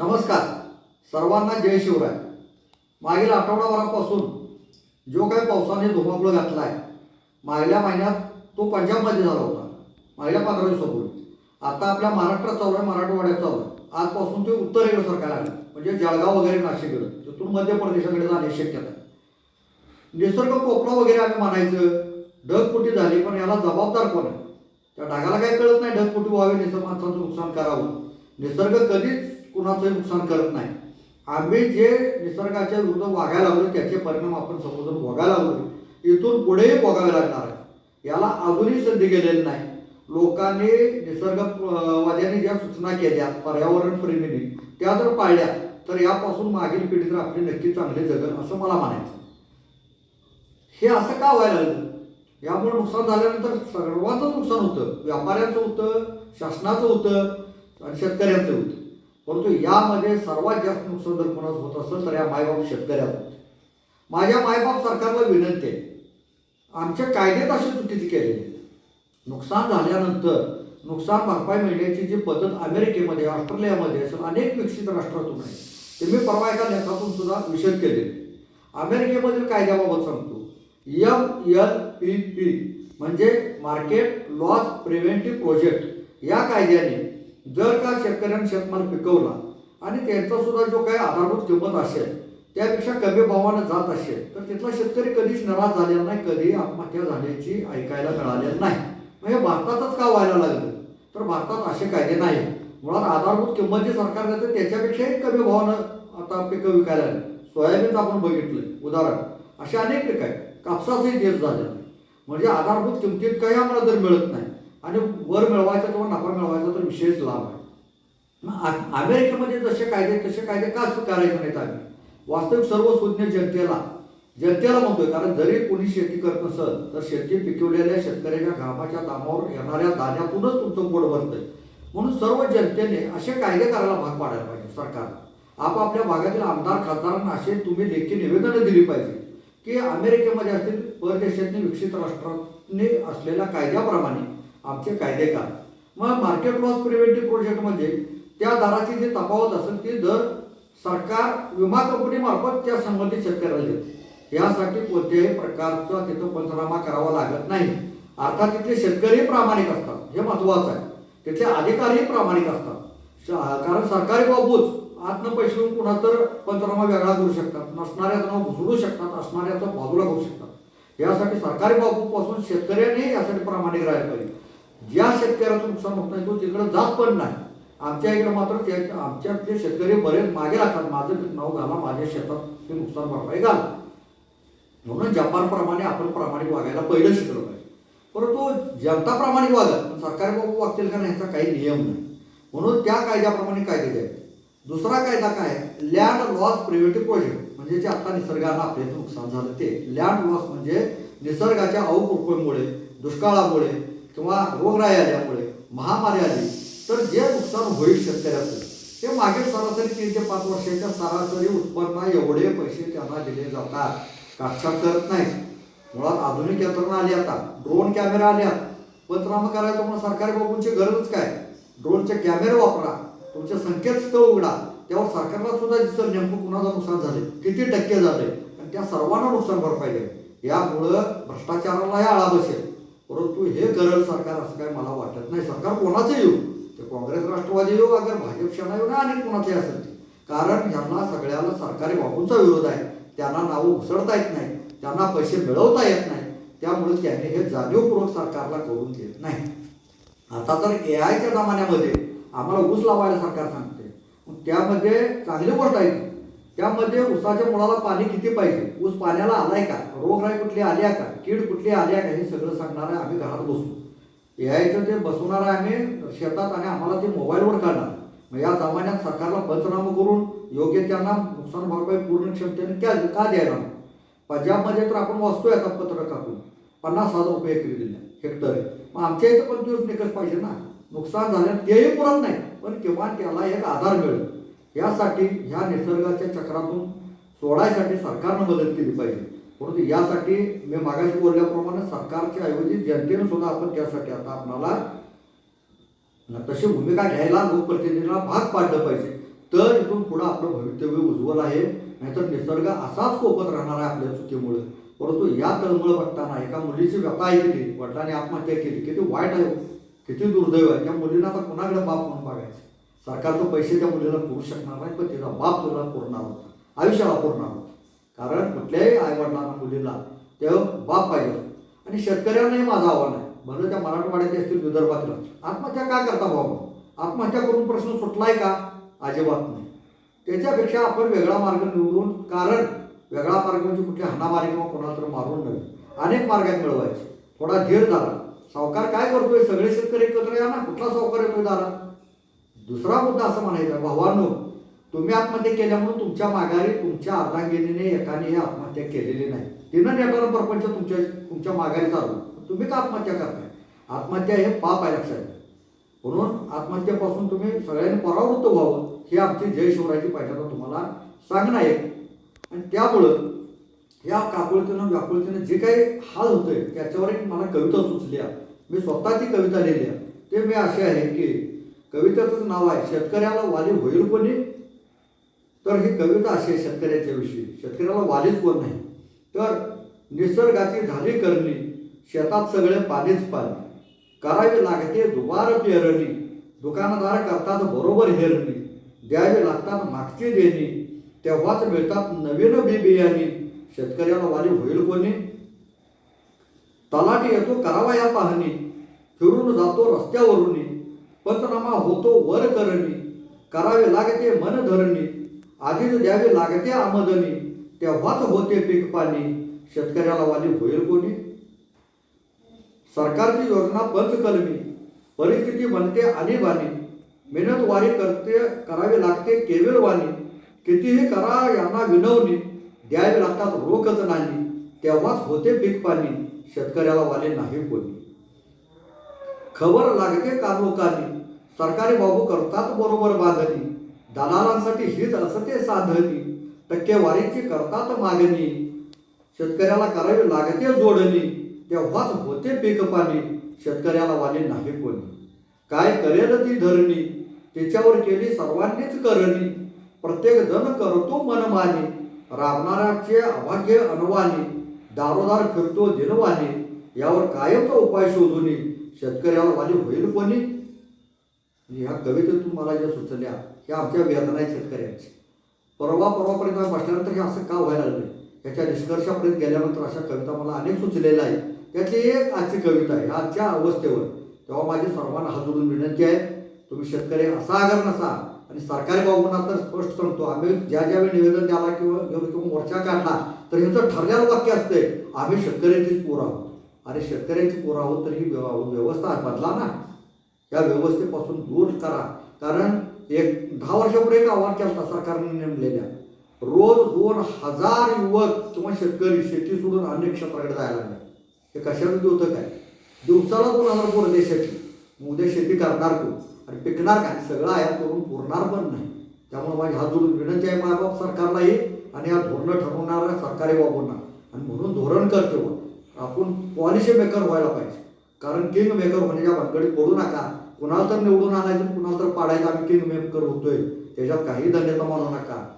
नमस्कार. सर्वांना जय शिवराय. मागील आठवडाभरापासून जो काही पावसाने धुमाकूळ घातला आहे मागल्या महिन्यात तो पंजाबमध्ये झाला होता. मागल्या पंधरा दिवसापूर्वी. आता आपल्या महाराष्ट्रात चालू आहे मराठवाड्यात चालू आहे. आजपासून ते उत्तरेकडे सरकार लागले म्हणजे जळगाव वगैरे नाशिककडे. तिथून मध्य प्रदेशाकडे जाण्याची शक्यता आहे. निसर्ग कोपरा वगैरे आम्ही म्हणायचं ढगफुटी झाली पण याला जबाबदार कोण आहे? त्या ढगाला काही कळत नाही ढगफुटी व्हावी निसर्ग माणसाचं नुकसान करावं. निसर्ग कधीच कुणाचंही नुकसान करत नाही. आम्ही जे निसर्गाच्या विरुद्ध वागायला लागलो त्याचे परिणाम आपण समजून भोगायला लागलो इथून पुढेही भोगावे लागणार आहे याला अजूनही संधी गेलेली नाही. लोकांनी निसर्गवाद्यांनी ज्या सूचना केल्या पर्यावरण प्रेमीने त्या जर पाळल्या तर यापासून मागील पिढी तर आपली नक्की चांगली जगल असं मला म्हणायचं. हे असं का व्हायला लागलं? यामुळे नुकसान झाल्यानंतर सर्वांचं नुकसान होतं. व्यापाऱ्यांचं होतं शासनाचं होतं आणि शेतकऱ्यांचं होतं. परंतु यामध्ये सर्वात जास्त नुकसान जर कोणाचं होत असेल तर या मायबाप शेतकऱ्याचं माझ्या मायबाप सरकारला विनंती आहे. आमच्या कायद्यात असे चुकीचे केलेले नुकसान झाल्यानंतर नुकसान भरपाई मिळण्याची जी पद्धत अमेरिकेमध्ये ऑस्ट्रेलियामध्ये असेल अनेक विकसित राष्ट्रातून आहे. ते मी परवा एका लेखातून सुद्धा विषद केले अमेरिकेमधील कायद्याबाबत सांगतो. एम एल पी पी म्हणजे मार्केट लॉस प्रिव्हेंटिव्ह प्रोजेक्ट या कायद्याने जर का शेतकऱ्यांनी शेतमाल पिकवला आणि त्यांचा सुद्धा जो काही आधारभूत किंमत असेल त्यापेक्षा कमी भावानं जात असेल तर तिथला शेतकरी कधीच नाराज झालेला नाही कधी आत्महत्या झाल्याची ऐकायला मिळालेलं नाही. मग हे भारतातच का व्हायला लागलं? तर भारतात असे कायदे नाही मुळात आधारभूत किंमत जी सरकार देतं त्याच्यापेक्षाही कमी भावानं आता पिकं विकायला सोयाबीनच आपण बघितलं उदाहरण. असे अनेक पिकं आहेत. कापसाचंही देश झाले म्हणजे आधारभूत किमतीत काही आम्हाला दर मिळत नाही. आणि वर मिळवायचा किंवा नफा मिळवायचा तर विशेष लाभ आहे. मग आ- अमेरिकेमध्ये जसे कायदे तसे कायदे का स्वीकारायचे नाहीत आम्ही? वास्तविक सर्व सुज्ञ जनतेला जनतेला म्हणतोय कारण जरी कोणी शेती करत नसेल तर शेती पिकवलेल्या शेतकऱ्याच्या घामाच्या दामावर येणाऱ्या दाण्यातूनच तुमचं पोट भरतंय. म्हणून सर्व जनतेने असे कायदे करायला भाग पाडायला पाहिजे सरकार. आपापल्या भागातील आमदार खासदारांना असे तुम्ही लेखी निवेदनं दिली पाहिजे की अमेरिकेमध्ये असतील परदेशातील विकसित राष्ट्रांनी असलेल्या कायद्याप्रमाणे आमचे कायदे का मग मार्केट लॉस प्रिव्हेंटिव्ह प्रोजेक्ट म्हणजे त्या दराची जी तफावत असेल ती दर सरकार विमा कंपनीमार्फत त्या संबंधित शेतकऱ्याला देते. यासाठी कोणत्याही प्रकारचा तिथं पंचनामा करावा लागत नाही. अर्थात तिथले शेतकरी प्रामाणिक असतात. हे महत्वाचं आहे. तिथले अधिकारीही प्रामाणिक असतात. श- कारण सरकारी बाबूच आतनं पैसे कुणा तर पंचनामा वेगळा करू शकतात. नसणाऱ्याचं नाव घुसडू शकतात. असणाऱ्याचं बाजूला करू शकतात. यासाठी सरकारी बाबूपासून शेतकऱ्यांनी यासाठी प्रामाणिक राहायला पाहिजे. ज्या शेतकऱ्याचं नुकसान होत नाही तो तिकडे जात पण नाही. आमच्या इकडे मात्र ते आमच्यातले शेतकरी बरेच मागे राहतात. माझं नाव घाला माझ्या शेतात ते नुकसान भरपाई घाला. म्हणून जपानप्रमाणे आपण प्रामाणिक वागायला पहिलं शिकलं पाहिजे. परंतु जनता प्रामाणिक वागत पण सरकारी बाबू वागतील का नाही ह्याचा काही नियम नाही. म्हणून त्या कायद्याप्रमाणे कायदे द्यावे दुसरा कायदा काय? लँड लॉस प्रिव्हेटिव्ह प्रोजेक्ट म्हणजे जे आता निसर्गाला आपल्याचं नुकसान झालं ते. लँड लॉस म्हणजे निसर्गाच्या अवकृपेमुळे दुष्काळामुळे किंवा रोगराई आल्यामुळे महामारी आली तर जे नुकसान होईल शेतकऱ्याचं ते मागील सरासरी तीन ते पाच वर्षाच्या सरासरी उत्पन्न एवढे पैसे त्यांना दिले जातात. काक्षा करत नाही. मुळात आधुनिक यंत्रणा आली आता. ड्रोन कॅमेरा आल्या पंचनामा करायचं म्हणून सरकारी बाबूंची गरजच काय? ड्रोनचे कॅमेरे वापरा. तुमचे संकेतस्थळ उघडा. त्यावर सरकारला सुद्धा दिसतं नेमकं कुणाचं नुकसान झाले किती टक्के झाले आणि त्या सर्वांना नुकसान भरपाई द्यावी यामुळं भ्रष्टाचारालाही आळा बसेल. परंतु हे करेल सरकार असं काय मला वाटत नाही. सरकार कोणाचं येऊ? ते काँग्रेस राष्ट्रवादी येऊ अगर भाजप सेना येऊ ना आणि कोणाचे असेल ते. कारण ह्यांना सगळ्याला सरकारी बाबूंचा विरोध आहे. त्यांना नावं उसळता येत नाही. त्यांना पैसे मिळवता येत नाही. त्यामुळे त्यांनी हे जाणीवपूर्वक सरकारला करून देत नाही. आता तर ए आयच्या जमान्यामध्ये आम्हाला ऊस लावायला सरकार सांगते. त्यामध्ये चांगली गोष्ट आहे त्यामध्ये ऊसाच्या मुळाला पाणी किती पाहिजे? ऊस पाण्याला आलाय का? रोगराई कुठली आल्या का? कीड कुठली आल्या का? हे सगळं सांगणार आहे आम्ही घरात बसू ए आयचं ते बसवणार आहे आम्ही शेतात आणि आम्हाला ते मोबाईलवर काढणार. मग या जमान्यात सरकारला पंचनामा करून योग्य त्यांना नुकसान भरपाई पूर्ण क्षमतेने क्या का द्यायला? पंजाबमध्ये तर आपण वाचतोय आता पत्र टाकून पन्नास हजार रुपये एकरी दिले. हेक्टर. मग आमच्या इथं पण तोच निकष पाहिजे ना. नुकसान झालं तेही पुरत नाही. पण किंवा त्याला एक आधार मिळेल. यासाठी ह्या निसर्गाच्या चक्रातून सोडायसाठी सरकारनं मदत केली पाहिजे. परंतु यासाठी मी मागाशी बोलल्याप्रमाणे सरकारच्या ऐवजी जनतेनं सुद्धा आपण त्यासाठी आता आपणाला तशी भूमिका घ्यायला लोकप्रतिनिधींना भाग पाडलं पाहिजे. तर इथून पुढं आपलं भवितव्य उज्ज्वल आहे. नाहीतर निसर्ग असाच कोपत राहणार आहे आपल्या चुकीमुळे. परंतु या तळमळ बघताना एका मुलीची व्यथा ऐकली वडिलांनी आत्महत्या केली किती वाईट आहे हो, किती दुर्दैव आहे. त्या मुलीला आता कुणाकडे बाप म्हणून बघायचं? सरकारचं पैसे त्या मुलीला पुरू शकणार नाही पण तिचा बाप तुला पुरणार होता. आयुष्याला पुरणार होता. कारण कुठल्याही आईवडिलांना मुलीला ते बाप पाहिजे आणि शेतकऱ्यांनाही माझं आव्हान आहे. भलं त्या मराठवाड्यात असतील विदर्भातील आत्महत्या का करता भाऊ? आत्महत्या करून प्रश्न सुटलाय का? अजिबात नाही. त्याच्यापेक्षा आपण वेगळा मार्ग निवडून कारण वेगळा मार्ग म्हणजे कुठली हाणामारी किंवा कोणाला तर मारून नव्हे अनेक मार्ग मिळवायचे. थोडा धीर झाला सावकार काय करतोय? सगळे शेतकरी एकत्र या ना. कुठला सावकार येतोय दारा दुसरा मुद्दा असं म्हणायचा भावानो तुम्ही आत्महत्या केल्यामुळे तुमच्या माघारी तुमच्या अर्धांगिनीने एकाने आत्महत्या केलेली नाही. तिनं नेटानं प्रपंच तुमच्या तुमच्या माघारी चालू तुम्ही का आत्महत्या करताय? आत्महत्या हे पाप आहे लक्षात घ्या. म्हणून आत्महत्येपासून तुम्ही सगळ्यांनी परावृत्त व्हावं ही आमची जय शिवरायाची पाहिजे तुम्हाला सांगणं आहे. आणि त्यामुळं या काकुळतीनं व्याकुळतीनं जे काही हाल होतोय त्याच्यावर एक मला कविता सुचली आहे. मी स्वतः ती कविता लिहिली आहे. ते मी असे आहे की कवितेचं नाव आहे शेतकऱ्याला वाली होईल कोणी? तर ही कविता अशी आहे शेतकऱ्याच्या विषयी. शेतकऱ्याला वालीच कोण नाही? तर निसर्गाची झाली करणी शेतात सगळे पाणीच पाणी. करावी लागते दुबार पेरणी दुकानदार करतात बरोबर हेरणी. द्यावी लागतात मागची देणी तेव्हाच मिळतात नवीन बी बियाणी. शेतकऱ्याला वाली होईल कोणी? तलाठी येतो करावा या पाहणी. फिरून जातो रस्त्यावरून. पंचनामा होतो वर करणी. करावे लागते मन धरणी. आधीच द्यावे लागते आमदनी. तेव्हाच होते पीक पाणी. शेतकऱ्याला वाली होईल कोणी? सरकारची योजना पंचकलमी परिस्थिती म्हणते आणीबाणी मेहनत वारी करते करावी लागते केविलवाणी कितीही करा यांना विनवणी. द्यावे लागतात रोखच नाही. तेव्हाच होते पीक पाणी. शेतकऱ्याला वाले नाही कोणी. खबर लागते कानोकानी सरकारी बाबू करतात बरोबर बांधणी. दलालांसाठी हीच असते साधणी टक्केवारीची करतात मागणी. शेतकऱ्याला करावी लागते जोडणी. तेव्हाच होते पीक पाणी. शेतकऱ्याला वाले नाही कोणी. काय करेल ती धरणी? त्याच्यावर केली सर्वांनीच करणी. प्रत्येक जण करतो मनमानी. राबणाऱ्याचे अभाग्य अनवानी. दारोदार फिरतो दिनवानी. यावर कायमचा उपाय शोधून शेतकऱ्याला वाली होईल कोणी ह्या कवितेतून मला ज्या सुचल्या ह्या आमच्या वेदना आहेत शेतकऱ्यांची. परवा परवापर्यंत बसल्यानंतर हे असं का व्हायला लागलं? याच्या निष्कर्षापर्यंत गेल्यानंतर अशा कविता मला अनेक सुचलेल्या आहेत. त्यातली एक आजची कविता आहे आजच्या अवस्थेवर. तेव्हा माझी सर्वांना हात विनंती आहे तुम्ही शेतकरी असा आगर नसा आणि सरकारी बाबूंना तर स्पष्ट सांगतो आम्ही ज्या ज्यावेळी निवेदन द्याला किंवा किंवा मोर्चा काढला तर ह्याचं ठरलेलं वाक्य असते आम्ही शेतकऱ्यांचीच पोर आहोत. अरे शेतकऱ्यांची पोरं आहोत तर ही व्यव- व्यवस्था बदला ना. या व्यवस्थेपासून दूर करा. कारण एक दहा वर्षापूर्वी एक आव्हान केला सरकारने नेमलेल्या. रोज दोन हजार युवक किंवा शेतकरी शेती सोडून अनेक क्षेत्राकडे जायला लागले. हे कशामध्ये होतं काय? दिवसाला दोन हजार पोरं देशाची उद्या शेती करणार कोण? आणि पिकणार काय? सगळं आयात करून पुरणार पण नाही. त्यामुळे माझी हा जोडून विनंती आहे मायबाप सरकारलाही आणि या धोरणं ठरवणाऱ्या सरकारी बाबूंना. आणि म्हणून धोरण करतो. आपण पॉलिसी मेकर व्हायला पाहिजे? कारण किंग मेकर होण्याच्या भानगडीत पडू नका. कुणाला तर निवडून आणायचं कुणाला तर पाडायचं. आम्ही किंग मेकर होतोय. त्याच्यात काही दंडेता मानू नका.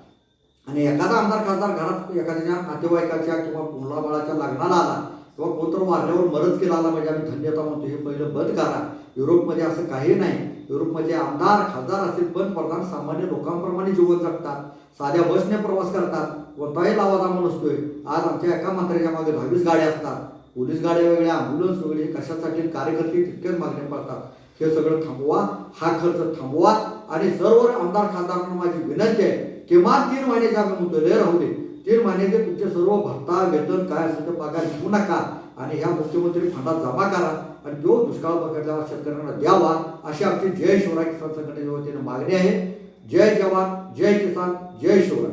आणि एखादा आमदार खासदार घरात एखाद्याच्या नातेवाईकाच्या किंवा मुलाबाळाच्या लग्नाला आला किंवा कोणतर वारल्यावर मदत केला आला म्हणजे आम्ही धन्यता मानतो हे पहिलं बंद करा. युरोपमध्ये असं काही नाही. युरोपमध्ये आमदार खासदार असतील पंतप्रधान सामान्य लोकांप्रमाणे जीवन जगतात. साध्या बसने प्रवास करतात. कोणताही लावादामा नसतोय. आज आमच्या एका मंत्र्याच्या मागे दहावीस गाड्या असतात. पोलीस गाड्या वेगळ्या अँब्युलन्स वगैरे कशासाठी कार्यकर्ते तितक्याच मागणी पडतात. हे सगळं थांबवा हा खर्च थांबवा आणि सर्व आमदार खासदारांना माझी विनंती आहे किमान तीन महिन्याचे आम्ही मुद्दे लय राहू दे. तीन महिन्याचे तुमचे सर्व भत्ता वेतन काय असेल ते पगार घेऊ नका आणि ह्या मुख्यमंत्री फंडात जमा करा. आणि जो दुष्काळ पकडलेला शेतकऱ्यांना द्यावा अशी आमची जय शिवराय किसान संघटनेच्या वतीने मागणी आहे. जय जवान जय किसान जय शिवराय.